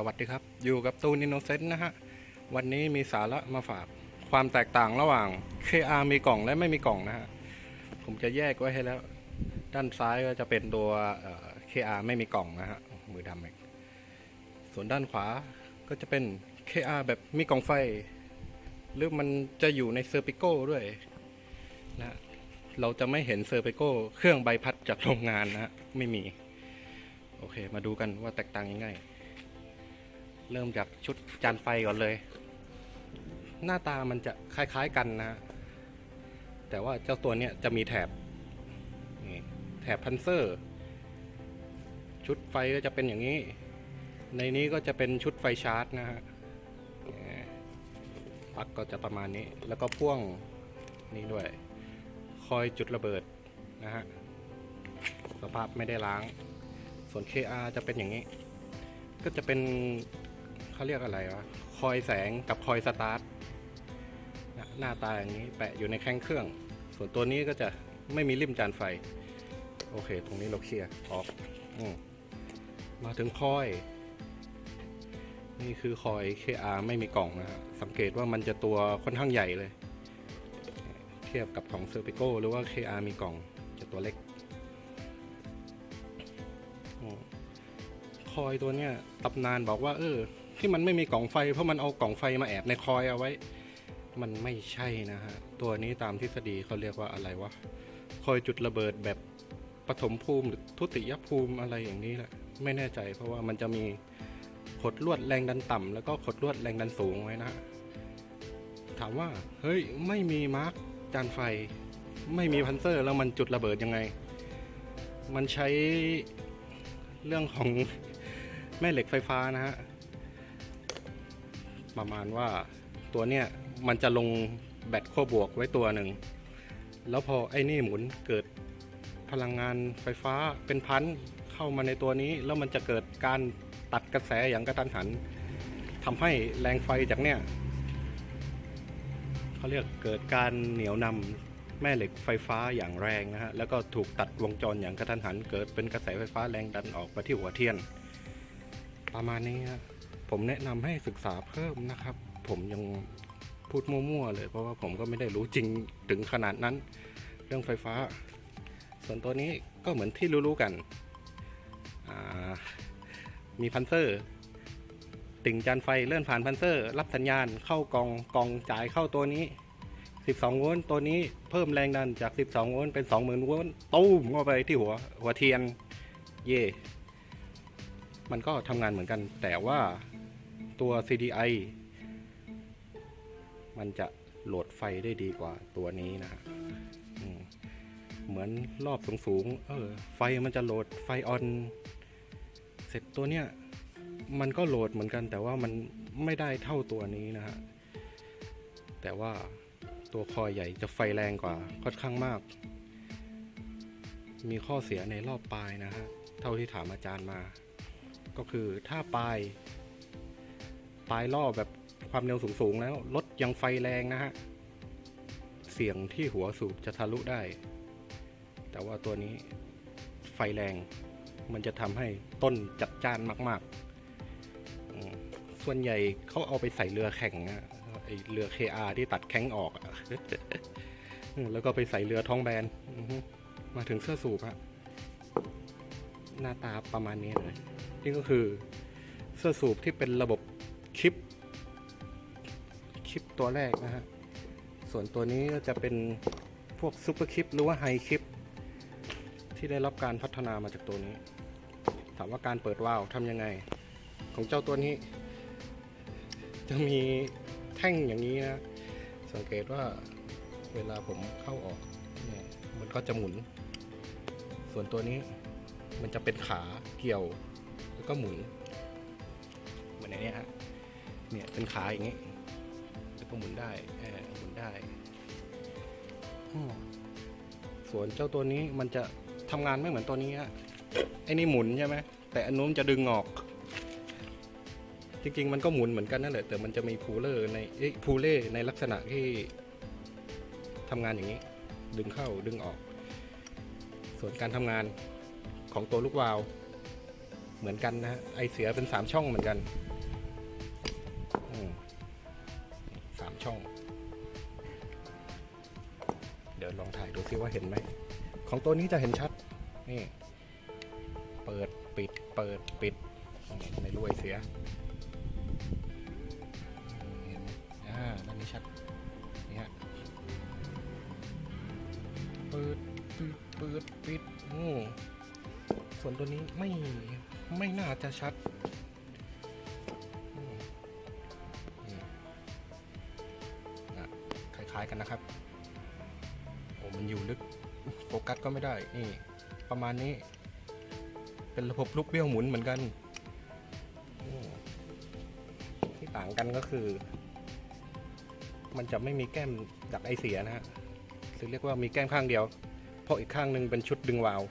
สวัสดีครับ อยู่กับตูนินโนเซนต์นะฮะ วันนี้มีสาระมาฝาก ความแตกต่างระหว่าง KR มีกล่องและไม่มีกล่องนะฮะ ผมจะแยกไว้ให้แล้ว ด้านซ้ายก็จะเป็นตัวเอ่อ KR ไม่มีกล่องนะฮะ มือดำเองส่วนด้านขวาก็จะเป็น KR แบบมีกล่องไฟ หรือมันจะอยู่ในเซอร์ปิโก้ด้วยนะเราจะไม่เห็นเซอร์ปิโก้เครื่องใบพัดจากโรงงานนะฮะ ไม่มี โอเค มาดูกันว่าแตกต่างยังไง เริ่มจากชุดจานไฟก่อนเลย หน้าตามันจะคล้ายๆกันนะ แต่ว่าเจ้าตัวเนี้ยจะมีแถบแถบพันเซอร์ ชุดไฟก็จะเป็นอย่างนี้ ในนี้ก็จะเป็นชุดไฟชาร์จนะฮะปลั๊กก็จะประมาณนี้ แล้วก็พ่วงนี่ด้วย คอยจุดระเบิดนะฮะ สภาพไม่ได้ล้าง ส่วน KR จะเป็นอย่างนี้ ก็จะเป็น เขาเรียกอะไรวะ คอยแสงกับคอยสตาร์ทนะหน้าตาอย่างนี้แปะอยู่ในแข้งเครื่อง ส่วนตัวนี้ก็จะไม่มีริมจานไฟ โอเค ตรงนี้เราเคลียร์ออกอมมาถึงคอย นี่คือคอย KR ไม่มีกล่องนะสังเกตว่ามันจะตัวค่อนข้างใหญ่เลย เทียบกับของเซอร์ i ิโกหรือว่า KR มีกล่องจะตัวเล็กคอยตัวเนี้ยตำนานบอกว่า เออ ที่มันไม่มีกล่องไฟ เพราะมันเอากล่องไฟมาแอบในคอยเอาไว้ มันไม่ใช่นะฮะ ตัวนี้ตามทฤษฎีเขาเรียกว่าอะไรวะ คอยจุดระเบิดแบบปฐมภูมิหรือทุติยภูมิอะไรอย่างนี้แหละ ไม่แน่ใจเพราะว่ามันจะมีขดลวดแรงดันต่ำแล้วก็ขดลวดแรงดันสูงไว้นะฮะถามว่าเฮ้ยไม่มีมาร์กจานไฟ ไม่มีพันเซอร์ แล้วมันจุดระเบิดยังไง มันใช้เรื่องของแม่เหล็กไฟฟ้านะฮะ ประมาณว่าตัวเนี้ยมันจะลงแบตขั้วบวกไว้ตัวหนึ่ง แล้วพอไอ้นี่หมุนเกิดพลังงานไฟฟ้าเป็นพันเข้ามาในตัวนี้ แล้วมันจะเกิดการตัดกระแสอย่างกระทันหันทำให้แรงไฟจากเนี่ยเขาเรียกเกิดการเหนียวนำแม่เหล็กไฟฟ้าอย่างแรงนะฮะ แล้วก็ถูกตัดวงจรอย่างกระทันหัน เกิดเป็นกระแสไฟฟ้าแรงดันออกมาที่หัวเทียน ประมาณนี้ฮะ ผมแนะนำให้ศึกษาเพิ่มนะครับ ผมยังพูดมั่วๆเลย เพราะว่าผมก็ไม่ได้รู้จริงถึงขนาดนั้น เรื่องไฟฟ้า ส่วนตัวนี้ก็เหมือนที่รู้ๆกัน มีพันเซอร์ ติ่งจานไฟเลื่อนผ่านพันเซอร์ รับสัญญาณเข้ากองกองจ่ายเข้าตัวนี้ 12 โวลต์ตัวนี้เพิ่มแรงดันจาก 12 โวลต์เป็น 20,000 โวลต์ตู้มเข้าไปที่หัวหัวเทียน เย่ มันก็ทำงานเหมือนกันแต่ว่า ตัว CDI มันจะโหลดไฟได้ดีกว่าตัวนี้นะเหมือนรอบสูงๆ เออ ไฟมันจะโหลดไฟออน เสร็จตัวเนี้ย มันก็โหลดเหมือนกัน แต่ว่ามันไม่ได้เท่าตัวนี้นะฮะ แต่ว่าตัวคอยใหญ่จะไฟแรงกว่าค่อนข้างมาก มีข้อเสียในรอบปลายนะฮะ เท่าที่ถามอาจารย์มา ก็คือถ้าปลาย ปลายล่อแบบความเร็วสูงๆแล้ว รถยังไฟแรงนะฮะ เสียงที่หัวสูบจะทะลุได้ แต่ว่าตัวนี้ไฟแรง มันจะทำให้ต้นจัดจ้านมากๆ ส่วนใหญ่เขาเอาไปใส่เรือแข่งนะไอเรือ KR ที่ตัดแข้งออก แล้วก็ไปใส่เรือท้องแบน มาถึงเสื้อสูบฮะหน้าตาประมาณนี้เลย นี่ก็คือเสื้อสูบที่เป็นระบบ คลิป คลิปตัวแรกนะฮะ ส่วนตัวนี้ก็จะเป็นพวกซูเปอร์คลิปหรือว่าไฮคลิป ที่ได้รับการพัฒนามาจากตัวนี้ ถามว่าการเปิดวาล์วทำยังไง ของเจ้าตัวนี้ จะมีแท่งอย่างนี้นะ สังเกตว่าเวลาผมเข้าออกเนี่ยมันก็จะหมุน ส่วนตัวนี้มันจะเป็นขาเกี่ยว แล้วก็หมุนเหมือนในนี้ฮะ เนี่ยเป็นขาอย่างนี้แล้วก็หมุนได้เออหมุนได้อืมส่วนเจ้าตัวนี้มันจะทำงานไม่เหมือนตัวนี้ฮะไอ้นี่หมุนใช่ไหมแต่อันนู้นจะดึงออก จริงๆ มันก็หมุนเหมือนกันนั่นแหละแต่มันจะมีพูลเลอร์ในเอ้ยพูลเล่ในลักษณะที่ทำงานอย่างนี้ ดึงเข้าดึงออก ส่วนการทำงานของตัวลูกวาล์วเหมือนกันนะฮะไอเสียเป็นสามช่องเหมือนกัน ลองถ่ายดูซิว่าเห็นไหม ของตัวนี้จะเห็นชัด นี่ เปิดปิด เปิดปิดไม่รู้ไอเสียเห็นไหมอ่าด้านนี้ชัด นี่ฮะ เปิดปิด เปิดปิดอืมส่วนตัวนี้ไม่ไม่น่าจะชัดนี่คล้ายๆกันนะครับ มันอยู่ลึกโฟกัสก็ไม่ได้ นี่ ประมาณนี้ เป็นระบบลูกเบี้ยวหมุนเหมือนกัน ที่ต่างกันก็คือ มันจะไม่มีแก้มดักไอเสียนะฮะหรือเรียกว่ามีแก้มข้างเดียว เพราะอีกข้างหนึ่งเป็นชุดดึงวาล์ว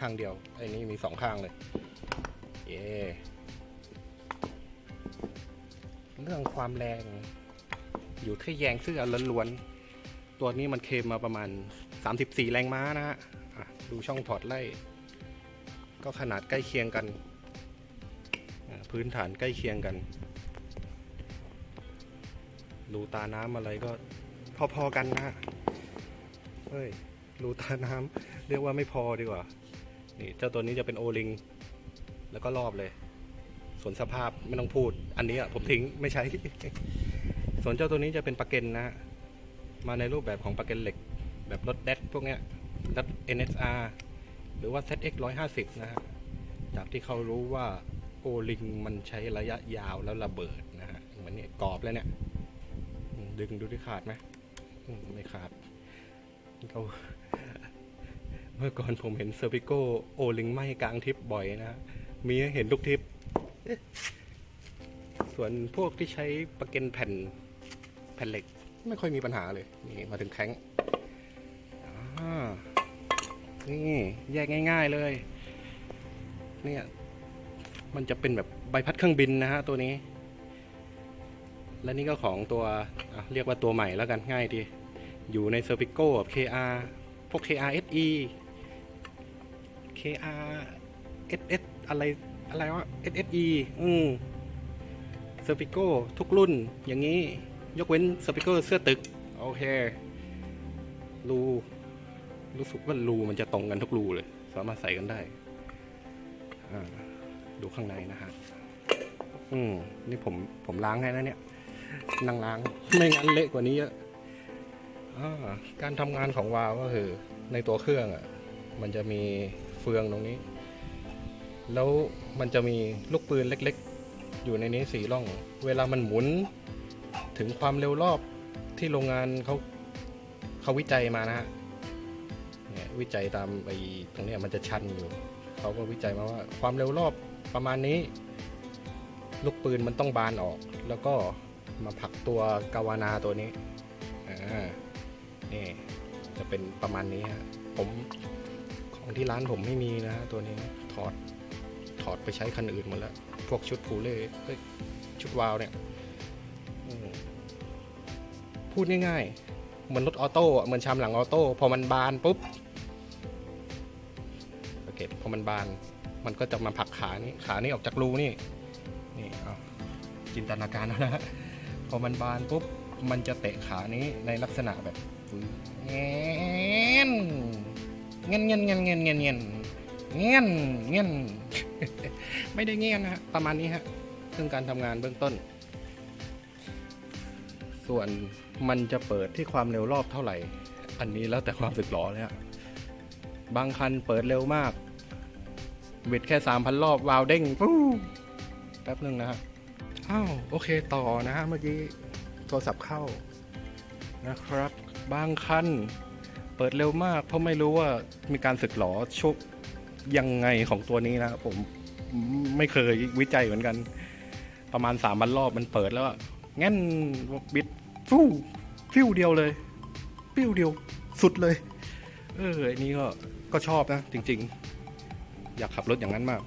ข้างเดียว ไอ้นี่มีสองข้างเลย เย่เรื่องความแรง อยู่ที่แยงเสื้อล้วนๆ ตัวนี้มันเคมมาประมาณ 34 แรงม้านะฮะดูช่องถอดไล่ ก็ขนาดใกล้เคียงกัน พื้นฐานใกล้เคียงกัน รูตาน้ำอะไรก็พอๆกันนะฮะเฮ้ยรูตาน้ำเรียกว่าไม่พอดีกว่า นี่เจ้าตัวนี้จะเป็นโอลิง แล้วก็รอบเลย ส่วนสภาพไม่ต้องพูด อันนี้ผมทิ้งไม่ใช้ ส่วนเจ้าตัวนี้จะเป็นปลาเกนนะฮะ มาในรูปแบบของปลาเกนเหล็ก แบบรถแดดพวกเนี้ยรถ NSR หรือว่า ZX 150 นะฮะ จากที่เขารู้ว่าโอลิงมันใช้ระยะยาวแล้วระเบิดนะฮะเหมือนเนี่ยกรอบแล้วเนี่ย ดึงดูที่ขาดไหมไม่ขาดเราเมื่อก่อนผมเห็นเซอร์ i ิโกโอลิงไหมกลางทริปบ่อยนะฮะมีให้เห็นทุกทริป ส่วนพวกที่ใช้ประเก็นแผ่นแผ่นเหล็ก ไม่ค่อยมีปัญหาเลย นี่มาถึงแข้งนี่แยกง่าย ๆเลยเนี่ยมันจะเป็นแบบใบพัดเครื่องบินนะฮะตัวนี้ และนี่ก็ของตัวเรียกว่าตัวใหม่แล้วกันง่ายดี อยู่ในเซอร์ i ิโกกับ KR พวก KR SE KR SS อะไรอะไรวะ SSE อืมเซอร์ i ิโกทุกรุ่นอย่างนี้ ยกเว้นเซอร์ i ิโกเสื้อตึก โอเค รู รู้สึกว่ารูมันจะตรงกันทุกรูเลย สามารถใส่กันได้อ่าดูข้างในนะฮะ อืม นี่ผมผมล้างให้นะเนี่ย นั่งล้าง ไม่งั้นเละกว่านี้เยอะอาการทำงานของวาล์วก็คือ ในตัวเครื่องอะ มันจะมีเฟืองตรงนี้ แล้วมันจะมีลูกปืนเล็ก ๆ อยู่ในนี้สี่ร่อง เวลามันหมุน ถึงความเร็วรอบที่โรงงานเขาเขาวิจัยมานะฮะเนี่ยวิจัยตามไอ้ตรงนี้มันจะชันอยู่เขาก็วิจัยมาว่าความเร็วรอบประมาณนี้ ลูกปืนมันต้องบานออก แล้วก็มาผลักตัวกาวานาตัวนี้อ่านี่จะเป็นประมาณนี้ฮะผมของที่ร้านผมไม่มีนะฮะตัวนี้ถอดถอดไปใช้คันอื่นหมดแล้ว พวกชุดพูเล่ชุดวาวเนี่ย พูดง่ายๆ เหมือนรถออโต้เหมือนชามหลังออโต้พอมันบานปุ๊บโอเคพอมันบานมันก็จะมาผลักขานี้ขานี้ออกจากรูนี่นี่เอาจินตนาการนะฮะพอมันบานปุ๊บมันจะเตะขานี้ในลักษณะแบบฟื้นเงี้ยเงี้ยเงี้ยเงี้ยเงี้ยเงี้ยเงี้ยเงี้ยเงี้ยไม่ได้เงี้ยนนะฮะประมาณนี้ฮะซึ่งการทำงานเบื้องต้น ส่วนมันจะเปิดที่ความเร็วรอบเท่าไหร่ อันนี้แล้วแต่ความสึกหรอเลยฮะบางคันเปิดเร็วมากเวทแค่ 3,000 รอบ วาวเด้งฟู้แป๊บหนึ่งนะฮะอ้าว โอเคต่อนะฮะ เมื่อกี้โทรศัพท์เข้านะครับ บางคันเปิดเร็วมาก เพราะไม่รู้ว่ามีการสึกหรอชุกยังไงของตัวนี้นะผมไม่เคยวิจัยเหมือนกัน ประมาณสามพันรอบมันเปิดแล้วงั้นบิด ฟูฟิวเดียวเลยฟิวเดียวสุดเลย เอออันนี้ก็ก็ชอบนะ จริง ๆ อยากขับรถอย่างนั้นมาก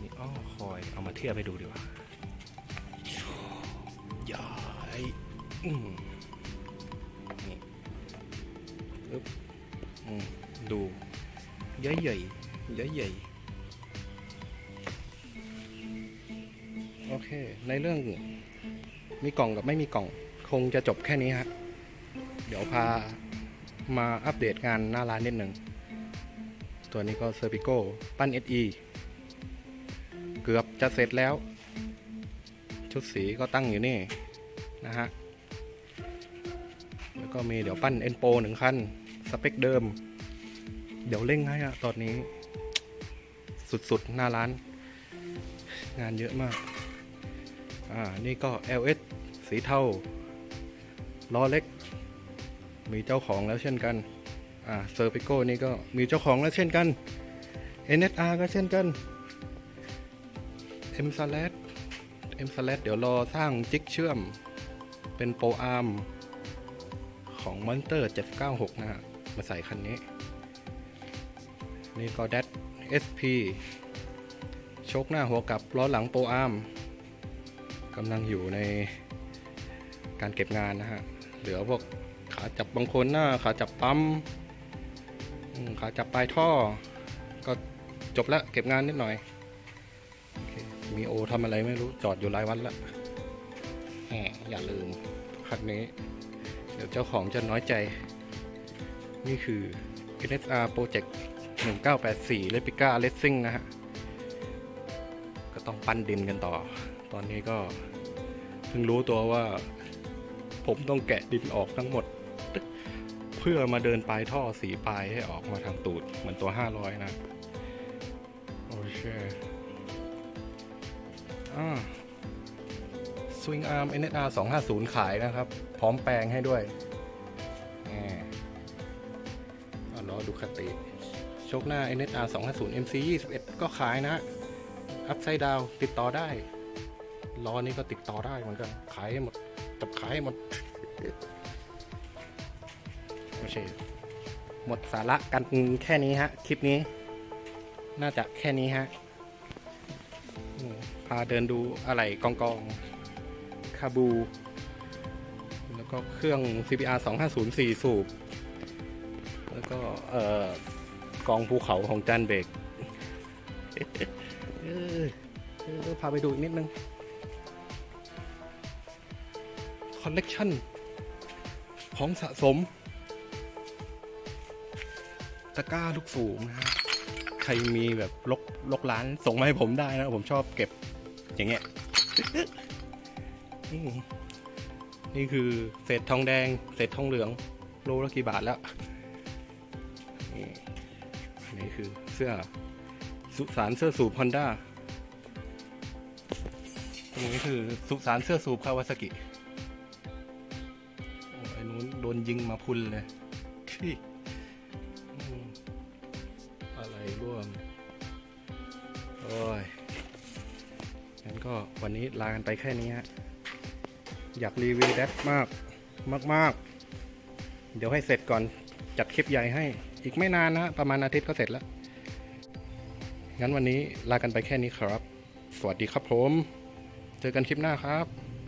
นี่อ้อคอยเอามาเทียบให้ดูดีกว่าย้ายอืมนี่อึ๊บอืมดูใหญ่ใหญ่ใหญ่ใหญ่โอเค ในเรื่อง มีกล่องกับไม่มีกล่อง คงจะจบแค่นี้ฮะเดี๋ยวพามาอัปเดตงานหน้าร้านนิดหนึ่ง ตัวนี้ก็เซอร์ i ิโกปั้น SE เกือบจะเสร็จแล้ว ชุดสีก็ตั้งอยู่นี่ นะฮะ แล้วก็มีเดี๋ยวปั้นเอ็นโปหนึ่งคัน สเปคเดิม เดี๋ยวเร่งให้อะตอนนี้ สุดๆ หน้าร้าน งานเยอะมาก อ่า นี่ก็ LS สีเทา ล้อเล็ก มีเจ้าของแล้วเช่นกัน อ่าเซอร์ i ิโกนี่ก็มีเจ้าของแล้วเช่นกัน NSR ก็เช่นกัน M s l a t M s l a t เดี๋ยวรอสร้างจิกเชื่อม เป็นโปรอาร์มของ Monster 796 นะฮะ มาใส่คันนี้ นี่ก็ d a t SP โชคหน้าหัวกลับล้อหลังโปรอาร์ม กำลังอยู่ในการเก็บงานนะฮะ เหลือพวกขาจับบางคนหน้าขาจับปั๊มขาจับปลายท่อ ก็จบแล้วเก็บงานนิดหน่อยอมีโอทำอะไรไม่รู้จอดอยู่หลายวันแล้วแหมอย่าลืมคันนี้ เดี๋ยวเจ้าของจะน้อยใจ นี่คือ NSR Project 1984 Replica Racing นะฮะ ก็ต้องปั้นดินกันต่อ ตอนนี้ก็เพิ่งรู้ตัวว่า ผมต้องแกะดินออกทั้งหมด เพื่อมาเดินปลายท่อสีปลายให้ออกมาทางตูด เหมือนตัว 500 นะ โอเคอ่า Swing Arm NSR 250 ขายนะครับ พร้อมแปลงให้ด้วยแหมเอาล้อดูคติ โชคหน้า NSR 250 MC 21 ก็ขายนะ Upside Down ติดต่อได้ ล้อนี้ก็ติดต่อได้เหมือนกัน ขายให้หมด จับขายให้หมด โอเค หมดสาระกันแค่นี้ฮะ คลิปนี้ น่าจะแค่นี้ฮะ พาเดินดูอะไรกองกองคาบู แล้วก็เครื่อง CBR 2504 สูบ แล้วก็เอ่อกองภูเขาของจานเบรกพาไปดูอีกนิดนึง อลเลกชันของสะสม ตะกร้าลูกสูงนะฮะใครมีแบบลกลกร้านส่งมาให้ผมได้นะ ผมชอบเก็บอย่างเงี้ยนี่คือเศษทองแดง เศษทองเหลือง โลละกี่บาทแล้วนี่นี่คือเสื้อสุสานเสื้อสูบฮอนด้าตรงนี้คือสุสานเสื้อสูบคาวาซากิ ยิงมาพุนเลยที่อะไรร่วมโอ้ยงั้นก็วันนี้ลากันไปแค่นี้ฮะอยากรีวิวแดดมากมากมาก ๆ เดี๋ยวให้เสร็จก่อนจัดคลิปใหญ่ให้ อีกไม่นานนะ ประมาณอาทิตย์ก็เสร็จแล้ว งั้นวันนี้ลากันไปแค่นี้ครับ สวัสดีครับผม เจอกันคลิปหน้าครับ